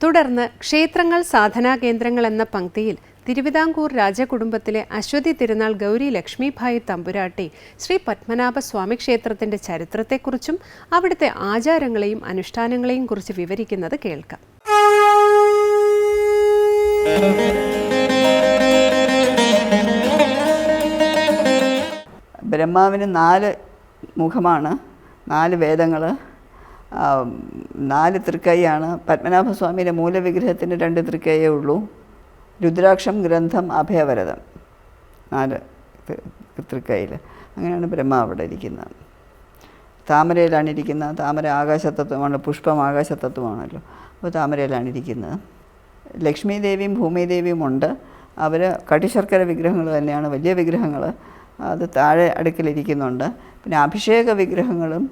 തുടർന്ന് ക്ഷേത്രങ്ങൾ സാധനാ കേന്ദ്രങ്ങൾ എന്ന പങ്ക്തിയിൽ തിരുവിതാംകൂർ രാജകുടുംബത്തിലെ അശ്വതി തിരുനാൾ ഗൗരി ലക്ഷ്മിഭായി തമ്പുരാട്ടി ശ്രീ പത്മനാഭ സ്വാമി ക്ഷേത്രത്തിന്റെ ചരിത്രത്തെക്കുറിച്ചും അവിടുത്തെ ആചാരങ്ങളെയും അനുഷ്ഠാനങ്ങളെയും കുറിച്ച് വിവരിക്കുന്നത് കേൾക്കാം. ബ്രഹ്മാവിന് നാല് മുഖമാണ് നാല് വേദങ്ങൾ നാല് തൃക്കൈയാണ്. പത്മനാഭസ്വാമിയുടെ മൂലവിഗ്രഹത്തിന് രണ്ട് തൃക്കൈയേ ഉള്ളൂ. രുദ്രാക്ഷം ഗ്രന്ഥം അഭയവരതം. നാല് തൃക്കൈയിൽ അങ്ങനെയാണ് ബ്രഹ്മ അവിടെ ഇരിക്കുന്നത്. താമരയിലാണ് ഇരിക്കുന്നത്. താമര ആകാശതത്വമാണ് പുഷ്പം ആകാശതത്വമാണല്ലോ. അപ്പോൾ താമരയിലാണ് ഇരിക്കുന്നത്. ലക്ഷ്മി ദേവിയും ഭൂമിദേവിയും ഉണ്ട്. അവർ കടിശർക്കര വിഗ്രഹങ്ങൾ തന്നെയാണ്. വലിയ വിഗ്രഹങ്ങൾ അത് താഴെ അടുക്കിലിരിക്കുന്നുണ്ട് പിന്നെ അഭിഷേക വിഗ്രഹങ്ങളും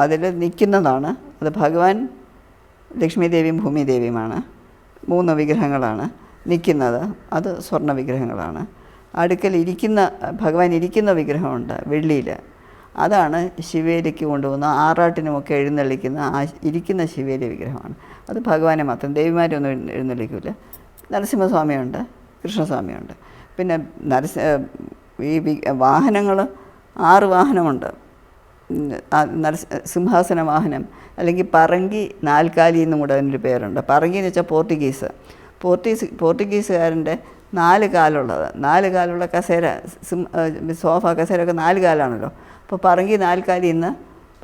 അതിൽ നിൽക്കുന്നതാണ്. അത് ഭഗവാൻ ലക്ഷ്മി ദേവിയും ഭൂമി ദേവിയുമാണ് മൂന്ന് വിഗ്രഹങ്ങളാണ് നിൽക്കുന്നത്. അത് സ്വർണ വിഗ്രഹങ്ങളാണ് അടുക്കൽ ഇരിക്കുന്ന ഭഗവാൻ ഇരിക്കുന്ന വിഗ്രഹമുണ്ട് വെള്ളിയിൽ. അതാണ് ശിവേലിക്ക് കൊണ്ടുപോകുന്ന ആറാട്ടിനുമൊക്കെ എഴുന്നള്ളിക്കുന്ന ആ ഇരിക്കുന്ന ശിവേലി വിഗ്രഹമാണ്. അത് ഭഗവാനെ മാത്രം ദേവിമാരൊന്നും എഴുന്നള്ളിക്കില്ല നരസിംഹസ്വാമിയുണ്ട് കൃഷ്ണസ്വാമിയുണ്ട്. പിന്നെ നരസി ഈ വാഹനങ്ങൾ ആറ് വാഹനമുണ്ട്. നരസ സിംഹാസന വാഹനം അല്ലെങ്കിൽ പറങ്കി നാൽക്കാലി എന്നും കൂടെ അതിനൊരു പേരുണ്ട്. പറങ്കി എന്ന് വെച്ചാൽ പോർട്ടുഗീസ്. പോർട്ടീസ് പോർട്ടുഗീസുകാരന്റെ നാല് കാലുള്ളത്. നാല് കാലുള്ള കസേര സോഫ ഒക്കെ നാല് കാലാണല്ലോ. അപ്പോൾ പറങ്കി നാൽക്കാലി എന്ന്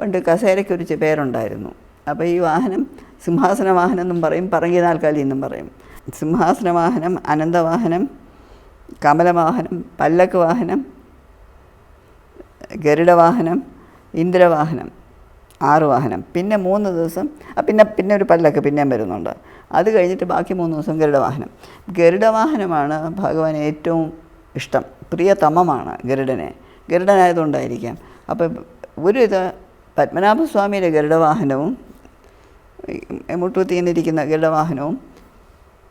പണ്ട് കസേരയ്ക്കൊരു പേരുണ്ടായിരുന്നു. അപ്പോൾ ഈ വാഹനം സിംഹാസന വാഹനം എന്നും പറയും പറങ്കി നാൽക്കാലി എന്നും പറയും. സിംഹാസന വാഹനം അനന്തവാഹനം കമലവാഹനം പല്ലക്ക് വാഹനം ഗരുഡവാഹനം ഇന്ദ്രവാഹനം ആറ് വാഹനം പിന്നെ മൂന്ന് ദിവസം പിന്നെ പിന്നെ ഒരു പല്ലൊക്കെ പിന്നെയും വരുന്നുണ്ട്. അത് കഴിഞ്ഞിട്ട് ബാക്കി മൂന്ന് ദിവസം ഗരുഡവാഹനം. ഗരുഡവാഹനമാണ് ഭഗവാൻ ഏറ്റവും ഇഷ്ടം പ്രിയതമമാണ് ഗരുഡനെ. ഗരുഡനായതുകൊണ്ടായിരിക്കാം. അപ്പം ഒരു ഇത് പത്മനാഭസ്വാമിയുടെ ഗരുഡവാഹനവും മുട്ടൂത്തിന്നിരിക്കുന്ന ഗരുഡവാഹനവും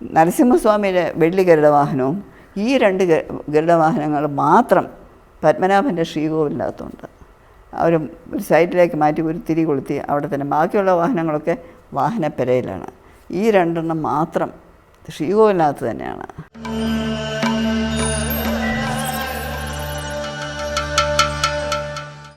നരസിംഹസ്വാമിയുടെ വെള്ളി ഗരുഡവാഹനവും ഈ രണ്ട് ഗരുഡവാഹനങ്ങൾ മാത്രം പത്മനാഭന്റെ ശ്രീകോവിലിനകത്തുണ്ട്. അവർ ഒരു സൈഡിലേക്ക് മാറ്റി ഒരു തിരി കൊളുത്തി അവിടെ തന്നെ. ബാക്കിയുള്ള വാഹനങ്ങളൊക്കെ വാഹനപ്പെരയിലാണ്. ഈ രണ്ടെണ്ണം മാത്രം ശ്രീകോവിലിനകത്ത് തന്നെയാണ്.